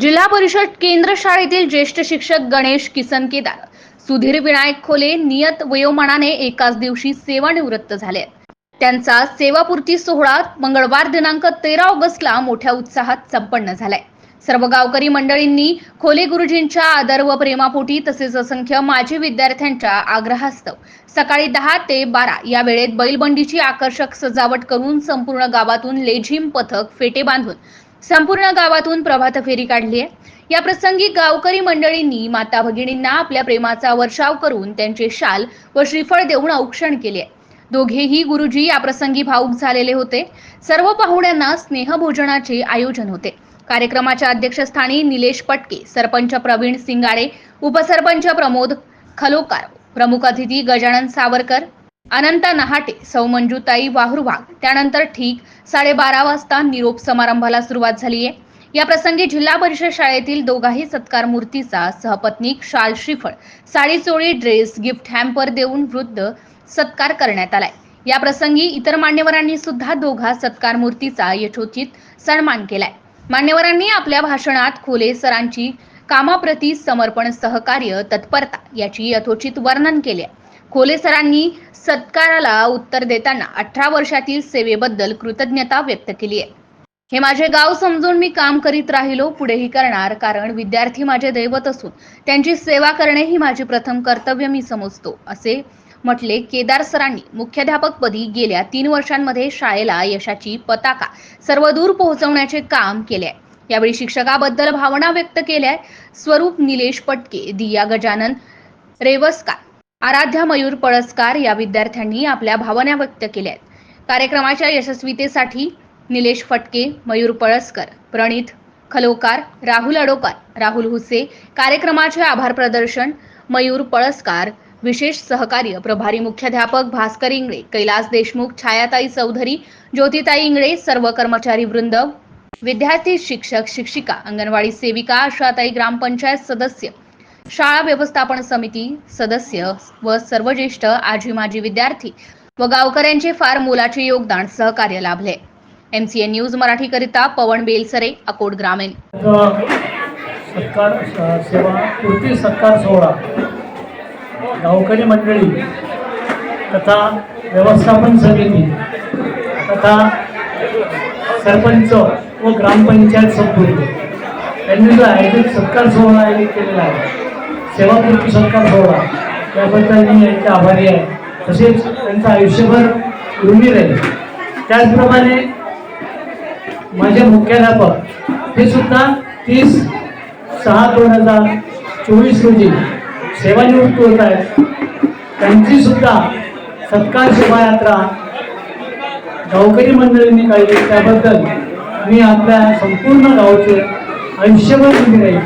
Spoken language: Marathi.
जिल्हा परिषद केंद्र शाळेतील ज्येष्ठ शिक्षक गणेश किसन केदार सुधीर विनायक खोले नियत वयोमानाने एकाच दिवशी सेवानिवृत्त झाले. त्यांचा सेवापूर्ती सोहळा मंगळवार दिनांक तेरा ऑगस्टला मोठ्या उत्साहात संपन्न झालाय. सर्व गावकरी मंडळींनी खोले गुरुजींच्या आदर व प्रेमापोटी तसेच असंख्य माजी विद्यार्थ्यांच्या आग्रहास्तव सकाळी दहा ते बारा या वेळेत बैलबंडीची आकर्षक सजावट करून संपूर्ण गावातून लेझिम पथक फेटे बांधून संपूर्ण गावातून प्रभात फेरी काढली आहे या प्रसंगी गावकरी मंडळींनी माता भगिनींना आपल्या प्रेमाचा वर्षाव करून त्यांचे शाल व श्रीफळ देऊन औक्षण केले. दोघेही गुरुजी या प्रसंगी भाऊक झालेले होते. सर्व पाहुण्यांना स्नेहभोजनाचे आयोजन होते. कार्यक्रमाच्या अध्यक्षस्थानी निलेश पटके सरपंच प्रवीण सिंगाडे उपसरपंच प्रमोद खलोकार प्रमुख अतिथी गजानन सावरकर अनंता नहाटे सौ मंजुताई वाहुरवाग त्यानंतर ठीक साडेबारा वाजता निरोप समारंभाला सुरुवात झाली आहे या प्रसंगी जिल्हा परिषद शाळेतील दोघाही सत्कार मूर्तीचा सहपत्नीक शाल श्रीफळ साडी चोळी ड्रेस गिफ्ट हॅम्पर देऊन वृद्ध सत्कार करण्यात आलाय. या प्रसंगी इतर मान्यवरांनी सुद्धा दोघा सत्कार मूर्तीचा यथोचित सन्मान केलाय. मान्यवरांनी आपल्या भाषणात खोले सरांची कामाप्रती समर्पण सहकार्य तत्परता याची यथोचित वर्णन केले आहे खोले सरांनी सत्काराला उत्तर देताना अठरा वर्षातील सेवेबद्दल कृतज्ञता व्यक्त केली आहे. हे माझे गाव समजून मी काम करीत राहिलो पुढेही करणार कारण विद्यार्थी माझे दैवत असून त्यांची सेवा करणे ही माझे प्रथम कर्तव्य मी समजतो असे म्हटले केदार सरांनी. मुख्याध्यापकपदी गेल्या तीन वर्षांमध्ये शाळेला यशाची पताका सर्वदूर पोहोचवण्याचे काम केले आहे. यावेळी शिक्षकाबद्दल भावना व्यक्त केल्या स्वरूप निलेश पटके दिया गजानन रेवस्कार आराध्या मयूर पळसकार या विद्यार्थ्यांनी आपल्या भावना व्यक्त केल्या आहेत. कार्यक्रमाच्या यशस्वीतेसाठी निलेश फटके मयूर पळसकर प्रणित खलोकार राहुल अडोकार राहुल हुसे कार्यक्रमाचे आभार प्रदर्शन मयूर पळसकार विशेष सहकार्य प्रभारी मुख्याध्यापक भास्कर इंगळे कैलास देशमुख छायाताई चौधरी ज्योतिताई इंगळे सर्व कर्मचारी वृंद विद्यार्थी शिक्षक शिक्षिका अंगणवाडी सेविका आशाताई ग्रामपंचायत सदस्य शाळा व्यवस्थापन समिती सदस्य व सर्व ज्येष्ठ आजी माजी विद्यार्थी व गावकऱ्यांचे फार मोलाचे योगदान सहकार्य लाभले. एम सी एन न्यूज मराठीकरिता पवन बेलसरे अकोट ग्रामीण. सत्कार सेवा पूर्ती सत्कार सोहळा. गावकरी मंडळी तथा व्यवस्थापन समिती तथा सरपंच व ग्रामपंचायत संपूर्ण यांनी जो आयोजित सत्कार सोहळा आयोजित केलेला आहे सेवापूर्ती सत्कार सोहळा त्याबद्दल मी यांचे आभारी आहे. तसेच त्यांचं आयुष्यभर ऋणी राहील. त्याचप्रमाणे माझे मुख्याध्यापक हे सुद्धा तीस सहा दोन हजार चोवीस रोजी सेवानिवृत्त होत आहेत. त्यांची सुद्धा सत्कार शोभायात्रा गावकरी मंडळींनी काढली. त्याबद्दल मी आपल्या संपूर्ण गावचे आयुष्यभर ऋणी राहील.